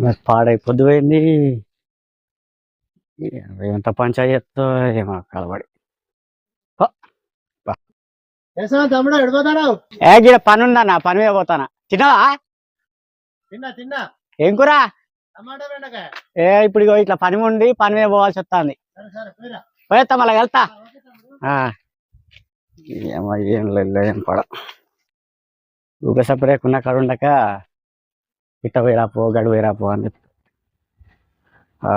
మరి పాడై పొద్దుపోయింది ఎంత పంచాయత్ ఏమో కలబడి తమ్ముడు ఎడిపోతాడు ఏ గిడ పని ఉందా నా పని మీద పోతానా. తిన్నావా? తిన్నా తిన్నా. ఏం కూర? ఏ ఇప్పుడు ఇట్లా పని ఉండి పని మీద పోవాల్సి వస్తుంది. పోయేస్తా మళ్ళీ వెళ్తా. ఏమో ఏం లేదు ఏం పడ. ఊక సపరేట్ ఉన్న కాడ ఉండక ఇట్ట పోయిరా పో గడు పోయిరా పో అని చెప్పి. ఆ.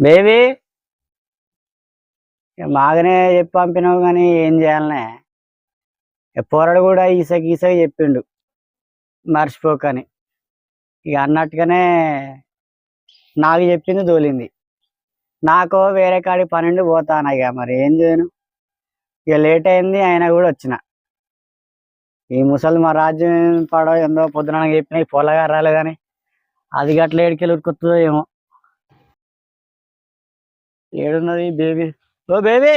బేబీ బాగానే చెప్పి పంపినావు కానీ ఏం చేయాలనే. ఇక పోరడు కూడా ఈసకి ఈసకి చెప్పిండు. మర్చిపోకని. ఇక అన్నట్టుగానే నాకు చెప్పింది తోలింది నాకు వేరే కాడి పన్నెండు పోతాను ఇక మరి ఏం చేయను? ఇక లేట్ అయింది అయినా కూడా వచ్చిన. ఈ ముసలి మా రాజ్యం పడవ ఎందో పొద్దున చెప్పిన ఈ పొలగా రాలేదని అది గట్ల ఏడుకెళ్ళి ఉరుకుతుందో ఏమో. ఏడున్నది baby oh baby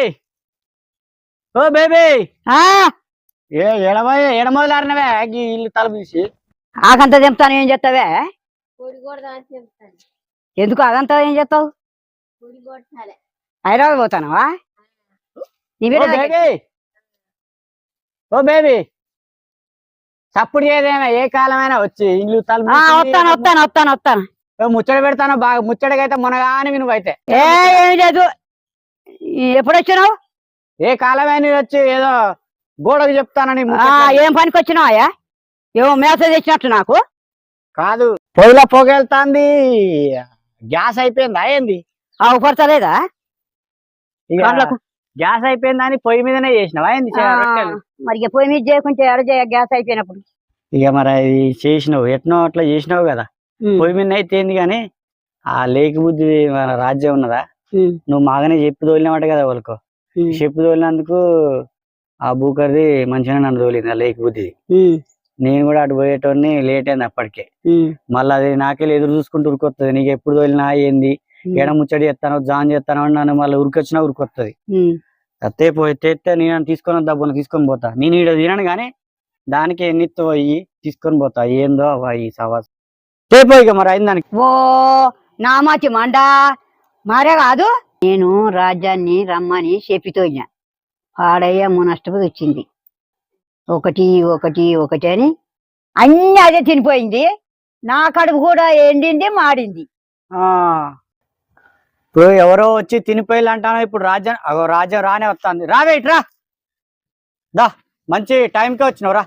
oh baby ఏ ఎడమ ఎడమలారినవే ఈ ఇల్లు తలుపు తీసి ఆకంతా చెప్తాను ఏం పొడి చెప్తాను. ఎందుకు అదంతా ఏం చేస్తావు పొడి కొట్టాలి హైదరాబాద్ పోతానవా? Oh baby! Oh baby! చప్పుడు చేయదేమే ఏ కాలమైనా వచ్చి ఇల్లు తలుపు వస్తాను వస్తాను వస్తాను వస్తాను. ముచ్చట పెడతాను బాగా ముచ్చటకైతే మునగాని వినువైతే. ఏ ఏం లేదు. ఎప్పుడు వచ్చినావు ఏ కాలమైనా వచ్చి ఏదో గోడకు చెప్తానని ఏం పనికి వచ్చినావా ఏమో మేసేజ్ ఇచ్చినట్టు నాకు. కాదు పొయ్యిలో పొగెళ్తాంది. గ్యాస్ అయిపోయిందా ఏంది? ఆ ఉపడతలేదా. గ్యాస్ అయిపోయిందని పొయ్యి మీదనే చేసినావా? ఏంది? మరి పొయ్యి మీద చేయకుంటే ఎడ చేయ గ్యాస్ అయిపోయినప్పుడు? ఇక మరి అది చేసినావు ఎట్నో అట్లా చేసినావు కదా. పొయ్యి మీద అయితే ఏంది కానీ ఆ లేకి బుద్ధి మన రాజ్యం ఉన్నదా? నువ్వు మాగానే చెప్పి తోలినమాట కదా వాళ్ళకు. చెప్పి తోలినందుకు ఆ బూకర్ది మంచిగా నన్ను తోలింది ఆ లేకి బుద్ధి. నేను కూడా అటు పోయేటోని లేట్ అయింది అప్పటికే. మళ్ళీ అది నాకెళ్ళి ఎదురు చూసుకుంటూ ఉరికొత్తది నీకు ఎప్పుడు తోలినా ఏంది? ఎడ ముచ్చడి చేస్తానో జాన్ చేస్తానో నన్ను మళ్ళీ ఉరికొచ్చినా ఉరికొత్తది. ఉమ్. అత్తే పోయి తెస్తే నేను తీసుకొని డబ్బును తీసుకొని పోతా. నేను ఈడ తినను కానీ దానికి ఎన్నిత్తు పోయి తీసుకొని పోతా. ఏందో ఈ సవాస్. తేపో ఇక మరి అయింది దానికి. ఓ నామాచి మండ. మరే కాదు నేను రాజ్యాన్ని రమ్మని చెప్పితోయినా పాడయ్య మునష్టపతి వచ్చింది. ఒకటి ఒకటి ఒకటి అని అన్ని అదే తినిపోయింది. నా కడుపు కూడా ఎండింది మాడింది. ఆ. ఇప్పుడు ఎవరో వచ్చి తినిపోయిల్లు అంటాను ఇప్పుడు రాజ్యం అగో రాజ్యం రానే వస్తుంది. రావే ఇట్రా దా మంచి టైంకే వచ్చినావు రా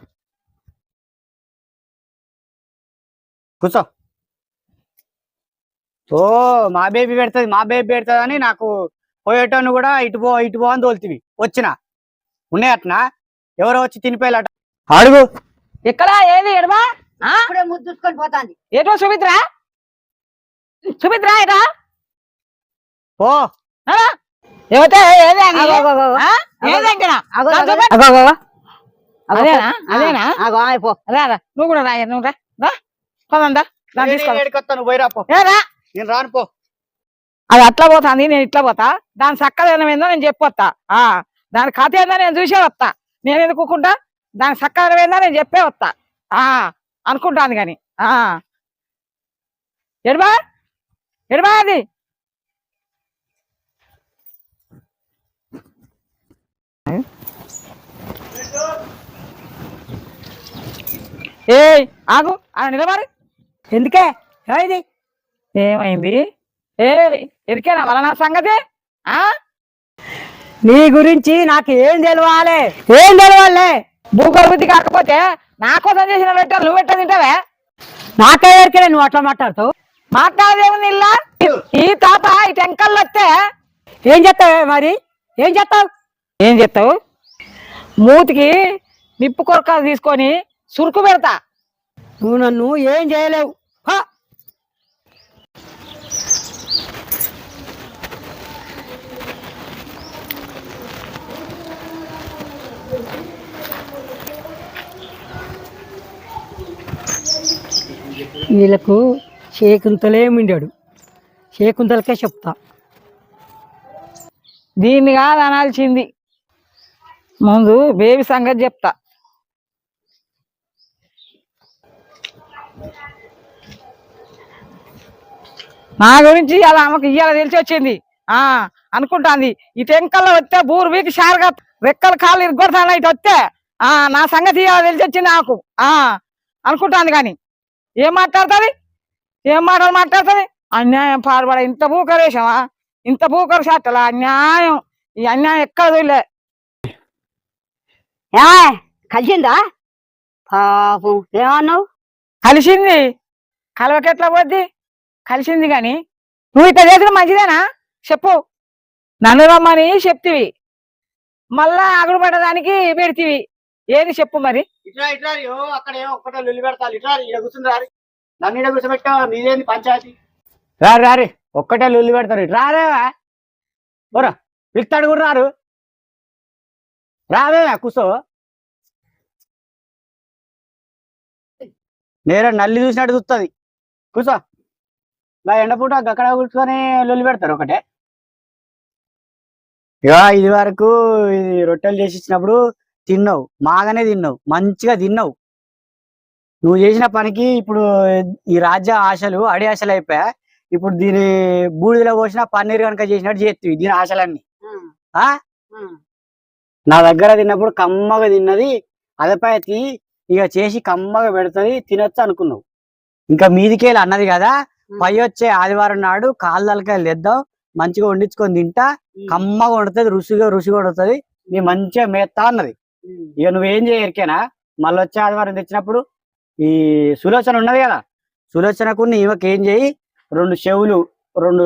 కూర్చో. ఓ మా బేబీ పెడుతుంది మా బేబీ పెడుతుంది అని నాకు పోయేటోని కూడా ఇటు పో ఇటు పో అని తోలుతుంది వచ్చిన. ఉన్నాయి అట్నా? ఎవరో వచ్చి తినిపోయిల్లట అడుగు. ఇక్కడ ఏది? ఎడమా? ఆ? ఇప్పుడే ముద్దుకొని పో. ఏమిటో అదేనా? అగో, రా రా. నువ్వు కూడా రా నువ్వు రా. రా పదందా దాన్ని తీసుకో. ఏడికొస్తాను పోయిరా పో. ఏ రా. నేను రాను పో. అది అట్లా పోతాంది నేను ఇట్లా పోతా. దాని చక్కదనం ఏందో నేను చెప్పొస్తా ఆ దాని కథ ఏందో నేను చూసే వస్తా నేను ఎందుకు ఊరుకుంటా దాని చక్కదనం ఏందో నేను చెప్పే వస్తా ఆ అనుకుంటాను కానీ. ఆ. ఎడమా ఎడమా అది? ఏ ఆగు ఆ నిలబడి. ఎందుకే? ఏమైంది ఏమైంది? ఏ ఎరికేనా వల నా సంగతి? ఆ? నీ గురించి నాకు ఏం తెలవాలి? ఏం తెలవాలే? భూగర్భుద్ధి కాకపోతే నా కోసం చేసిన పెట్టారు నువ్వు పెట్ట తింటావే? నాకే ఎరికలే నువ్వు అట్లా మాట్లాడుతావు? మాట్లాడదేముంది ఇల్లా ఈ తాత ఈ టెంకల్ వస్తే ఏం చేస్తావే మరి? ఏం చేస్తావు? ఏం చెప్తావు మూతికి నిప్పు కొరక తీసుకొని సురుకు పెడతా. నువ్వు నన్ను ఏం చేయలేవు. వీళ్ళకు శేకుంతలే మిండాడు. శేకుంతలకే చెప్తా. దీన్ని కాదు అనాల్సింది. ముందు బేబీ సంగతి చెప్తా. నా గురించి అలా ఆమెకు ఇయ్యాల తెలిసి వచ్చింది. ఆ అనుకుంటాంది. ఈ టెంకల్లో వస్తే బూరు వీకి షారుగా రెక్కల కాళ్ళు ఇరుగొడతాను ఇటు వస్తే ఆ నా సంగతి ఇయ్యాల తెలిసి వచ్చింది నాకు. ఆ అనుకుంటాంది కానీ. ఏం మాట్లాడుతుంది? ఏం మాటలు మాట్లాడుతుంది? అన్యాయం పాడుబడ ఇంత భూకరేశమా ఇంత భూకర అట్లా అన్యాయం. ఈ అన్యాయం ఎక్కడ చూడలే కలిసిందా పాపం. ఏమన్నావు? కలిసింది. కలవకెట్లా పోద్ది? కలిసింది గాని. నువ్వు ఇట్లా చేసిన మంచిదేనా? చెప్పు. నన్ను రమ్మని చెప్తివి. మళ్ళా అగుడు పడడానికి పెడితివి. ఏది చెప్పు మరి? ఇట్లా ఇట్లా అక్కడ ఒక్కటే లొల్లి పెడతారు. ఇట్లా ఇక్కడ కూర్చుని రారి. నన్ను ఇక్కడ కూర్చోబెట్టా నీదేంది పంచాయతీ? రారు రారి ఒక్కటే లొల్లి పెడతారు. ఇట్లా రారేవా ఓరా పిలుస్తాడు కూడా రారు. రావే కూర్చో. నేరే నల్లి చూసినట్టు చూస్తుంది కూర్చో నా ఎండపూట అక్కడ కూర్చొని లొల్లి పెడతారు ఒకటే. ఇక ఇది వరకు ఇది రొట్టెలు చేసి ఇచ్చినప్పుడు తిన్నావు మాగానే తిన్నావు మంచిగా తిన్నావు. నువ్వు చేసిన పనికి ఇప్పుడు ఈ రాజ్య ఆశలు అడి ఆశలు అయిపోయా? ఇప్పుడు దీని బూడిదలో పోసిన పన్నీర్ కనుక చేసినట్టు చేస్తావు దీని ఆశలన్నీ. ఆ? నా దగ్గర తిన్నప్పుడు కమ్మగా తిన్నది అదపైతి ఇక చేసి కమ్మగా పెడుతుంది తినొచ్చు అనుకున్నావు. ఇంకా మీదికేళ్ళు అన్నది కదా పై వచ్చే ఆదివారం నాడు కాళ్ళకాయలు తెద్దాం మంచిగా వండించుకొని తింటా కమ్మగా వండుతుంది రుచిగా రుచిగా వండుతుంది నీ మంచిగా మేస్తా అన్నది. ఇక నువ్వేం చేయరికేనా మళ్ళీ వచ్చే ఆదివారం తెచ్చినప్పుడు ఈ సులోచన ఉన్నది కదా సులోచనకు ఈమెకి ఏం చేయి రెండు చెవులు రెండు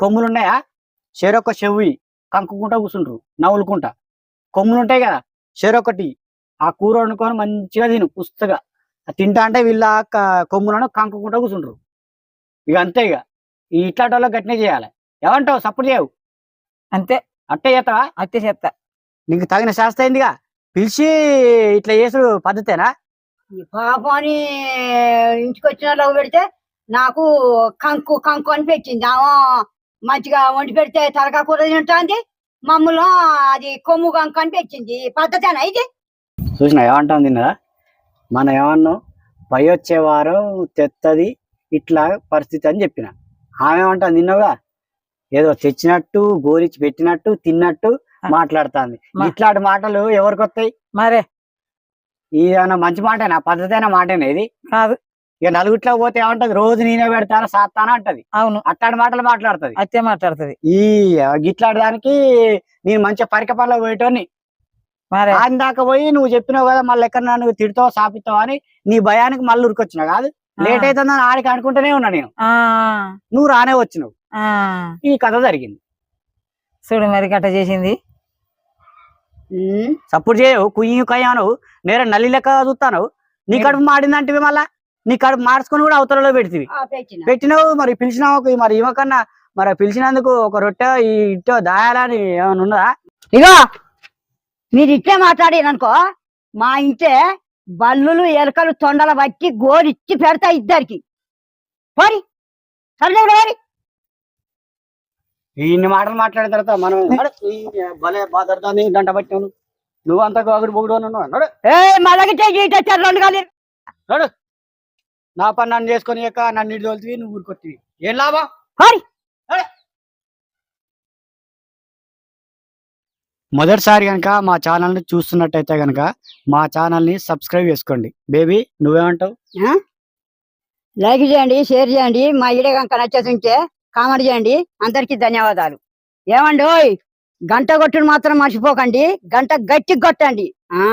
కొమ్ములు ఉన్నాయా? చెరొక చెవి కంకుకుంటా కూర్చుంటారు నవ్వులుకుంటా. కొమ్ములు ఉంటాయి కదా చెరొకటి ఆ కూర వండుకొని మంచిగా తిను పుస్తగా. తింటా అంటే వీళ్ళ కొమ్ములను కంకుకుంటా కూర్చుంటారు ఇక అంతే ఇక ఈ ఇట్లాంటి వాళ్ళకి గట్టినే చేయాలి. ఏమంటావు? సపోర్ట్ చేయవు. అంతే. అట్టే చేస్తావా? అత్తే చేస్తా నీకు తగిన శాస్త్ర అయిందిగా పిలిచి ఇట్లా చేసుడు పద్ధతేనా? ఈ పాపాని ఇంటికి వచ్చిన లవ్ పెడితే నాకు కంకు కంకు అని పెట్టింది. ఆమె మంచిగా వండి పెడితే తలకా కూర తింటుంది మమ్మల్ని అది కొమ్ము కంకు అని పెట్టింది. పద్ధతేనా ఇది? చూసిన ఏమంటాం తిన్నదా మనం ఏమన్నాం పై వచ్చే వారం తెత్తది ఇట్లా పరిస్థితి అని చెప్పిన. ఆమె ఏమంటాం తిన్నావుగా ఏదో తెచ్చినట్టు గోలిచి పెట్టినట్టు తిన్నట్టు మాట్లాడుతుంది. ఇట్లాంటి మాటలు ఎవరికి వస్తాయి మరే. ఇదేమన్నా మంచి మాటేనా? పద్ధతి అయిన మాటేనా ఇది? కాదు. ఇక నలుగుట్లా పోతే ఏమంటది? రోజు నేనే పెడతాను సాత్తాను అంటది? అవును. అట్లాంటి మాటలు మాట్లాడుతుంది. అత్తే మాట్లాడుతుంది. ఈ గిట్లాంటి దానికి నేను మంచిగా పరిక పనులు పోయేటోని ఆయన దాకా పోయి నువ్వు చెప్పినావు కదా మళ్ళీ ఎక్కడ నన్ను తిడతావు సాపిస్తావు అని నీ భయానికి మళ్ళీ ఉరికొచ్చిన కాదు. లేట్ అవుతుందని ఆడికి అనుకుంటూనే ఉన్నా నేను. ఆ, నువ్వు రానే వచ్చినావు. ఆ. ఈ కథ జరిగింది. చూడు మరి గట్ట చేసింది. సపోర్ట్ చేయవు కుయ్యి కయ్యాను నేర నల్లి లెక్క చూస్తాను నీ కడుపు మాడిందంటివి మళ్ళా? నీ కడుపు మార్చుకొని కూడా అవతలలో పెట్టిన. పెట్టినావు మరి పిలిచినావు మరి ఇవ్వకన్నా మరి పిలిచినందుకు ఒక రొట్టె ఈ ఇట్టో దాయాలని ఏమైనా ఉన్నదా? ఇగో! మీరు ఇట్లే మాట్లాడిననుకో మా ఇంటే బల్లులు ఎలకలు తొండల బట్టి గోరిచ్చి పెడతా ఇద్దరికి. పోరి సరే ఇన్ని మాటలు మాట్లాడిన తర్వాత మనం భలే బాధడుతుంది గంట పట్టాను నువ్వు అంతా గోగుడు బొగుడు ఉన్నావు నడు. ఏ మళ్ళీ నా పని నన్ను చేసుకొని ఇక నన్ను ఇటు తోలుతుంది నువ్వు ఊరుకొత్తివి ఏం లాభం? మొదటిసారి కనుక మా ఛానల్ని చూస్తున్నట్టయితే కనుక మా ఛానల్ని సబ్స్క్రైబ్ చేసుకోండి. బేబీ నువ్వేమంటావు? లైక్ చేయండి షేర్ చేయండి మా వీడియో కనుక నచ్చేస్తుంటే కామెంట్ చేయండి. అందరికీ ధన్యవాదాలు. ఏమండి ఓయ్ గంట కొట్టును మాత్రం మర్చిపోకండి. గంట గట్టి కొట్టండి. ఆ.